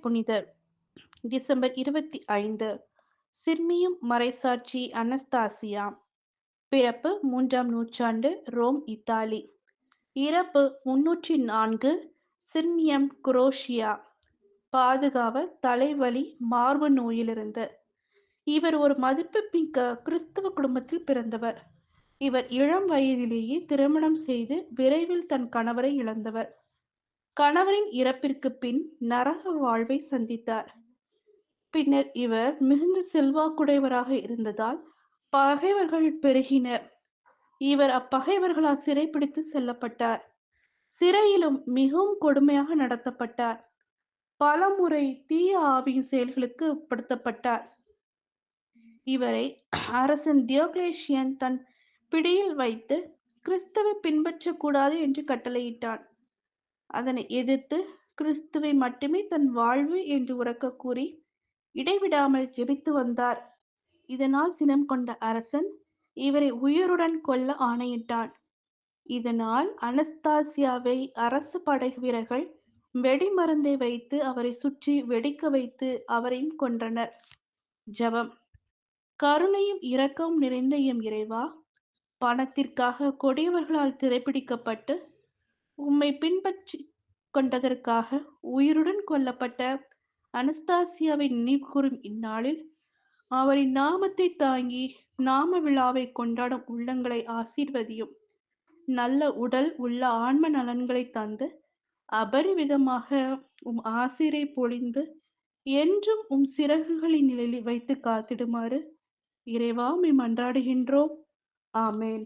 புனிதர். டிசம்பர் இருபத்தி ஐந்து சிர்மியும் மறைசாட்சி அனஸ்தாசியா. பிறப்பு மூன்றாம் நூற்றாண்டு ரோம் இத்தாலி. இறப்பு முன்னூற்றி நான்கு சிர்மியம் குரோஷியா. பாதுகாவல் தலைவலி மார்பு நோயிலிருந்து. இவர் ஒரு மதிப்புமிக்க கிறிஸ்தவ குடும்பத்தில் பிறந்தவர். இவர் இளம் வயதிலேயே திருமணம் செய்து விரைவில் தன் கணவரை இழந்தவர். கணவரின் இறப்பிற்கு பின் நரக வாழ்வை சந்தித்தார். பின்னர் இவர் மிகுந்த செல்வாக்குடையவராக இருந்ததால் பகைவர்கள் பெருகினர். இவர் அப்பகைவர்களால் சிறைப்பிடித்து செல்லப்பட்டார். சிறையிலும் மிகவும் கொடுமையாக நடத்தப்பட்டார். பல முறை தீய ஆவியின் செயல்களுக்கு உட்படுத்தப்பட்டார். இவரை அரசன் தியோக்லேஷியன் தன் பிடியில் வைத்து கிறிஸ்துவை பின்பற்றக்கூடாது என்று கட்டளையிட்டான். அதனை எதிர்த்து கிறிஸ்துவை மட்டுமே தன் வாழ்வு என்று உறக்க கூறி இடைவிடாமல் ஜெபித்து வந்தார். இதனால் சினம் கொண்ட அரசன் இவரை உயிருடன் கொல்ல ஆணையிட்டான். இதனால் அனஸ்தாசியாவை அரசு படை வீரர்கள் வெடிமருந்தை வைத்து அவரை சுற்றி வெடிக்க வைத்து அவரையும் கொன்றனர். ஜபம். கருணையும் இரக்கமும் நிறைந்த எம் இறைவா பணத்திற்காக கொடியவர்களால் திரைப்பிடிக்கப்பட்டு உம்மை பின்பற்றி கொண்டதற்காக உயிருடன் கொல்லப்பட்ட அனஸ்தாசியாவை நினைவு கூறும் இந்நாளில் அவரின் நாமத்தை தாங்கி நாம விழாவை கொண்டாடும் உள்ளங்களை ஆசீர்வதியும். நல்ல உடல் உள்ள ஆன்ம நலன்களை தந்து அபரிவிதமாக உம் ஆசிரை பொழிந்து என்றும் உம் சிறகுகளின் நிலையில் வைத்து காத்திடுமாறு இறைவா உம்மை மன்றாடுகின்றோம். ஆமேன்.